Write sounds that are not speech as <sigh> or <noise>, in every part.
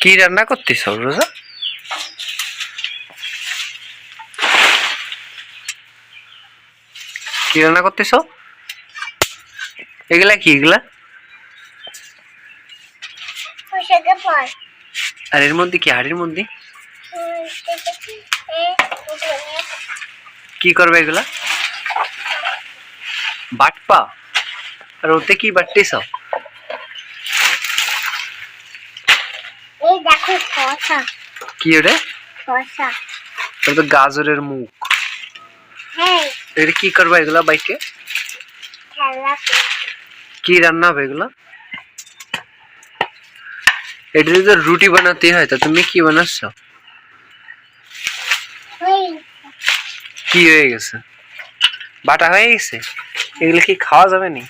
কি রান্না করতেছ রোজা কি রান্না করতেছ? এগুলা কি এগুলা? আর এর মধ্যে কি হাড়ির মধ্যে? কি করবে এগুলা? বাটপা। আর ওতে কি বাটতেছ? এই দেখো শশা কি ওরে শশা ওটা তো গাজরের মুখ। হ্যাঁ এটা কি করবে এগুলা বাইকে? খেলা কি রান্না হবে এগুলা? এটা দিয়ে তো রুটি বানাতে হয় তা তুমি কি বানাচ্ছ? ওই। কি হয়ে গেছে? বাটা হয়ে গেছে? এগুলো কি খাওয়া যাবে নি?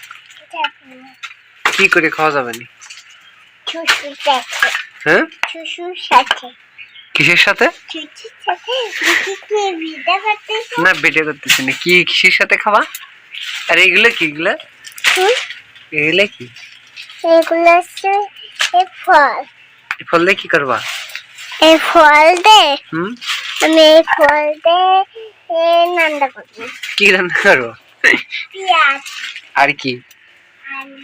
কি করে খাওয়া যাবে নি? ছুসুর সাথে হ্যাঁ? সাথে। কিসের সাথে? না বেটে করতেছি না। কি কিসের সাথে খাবা? আর এগুলো কি এগুলো? এগুলো কি? এগুলো হচ্ছে ফল। এই ফল দিয়ে কি করবা? এই ফল দে হুম? আমি এই ফল দে এ নান্দা করব। কি রান্না করব? পেঁয়াজ। আর কি?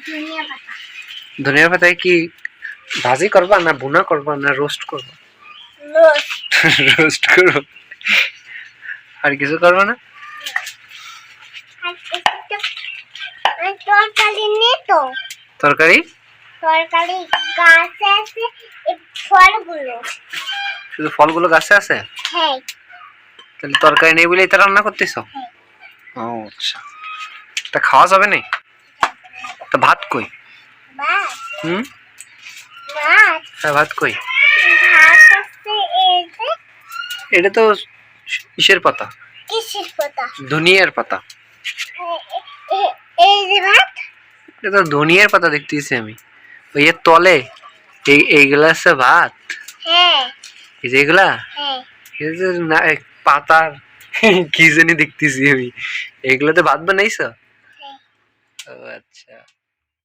ধনিয়া পাতা। ধনিয়া পাতায় কি ভাজি করবা না ভুনা করবা না রোস্ট করবা? রোস্ট <laughs> করব আর কিছু করব না? তরকারি নেই তো। তরকারি? তরকারি গাছে আছে ফলগুলো। শুধু ফলগুলো গাছে আছে? হ্যাঁ। তাহলে তরকারি নেই বলে এটা রান্না করতেছো? হ্যাঁ। ও আচ্ছা। তা খাওয়া যাবে না? তা ভাত কই? বাস হুম? হ্যাঁ ভাত কই? এটা তো ইসের পাতা কিসের পাতা? ধনিয়ার পাতা। এই যে ভাত এটা তো ধনিয়ার পাতা দেখতেছি আমি। ওই এর তলে এই এইগুলা আছে ভাত? হ্যাঁ এই যে এগুলা? হ্যাঁ এই যে না এক পাতার কি জানি দেখতেছি আমি। এগুলাতে ভাত বানাইছো? হ্যাঁ। ও আচ্ছা।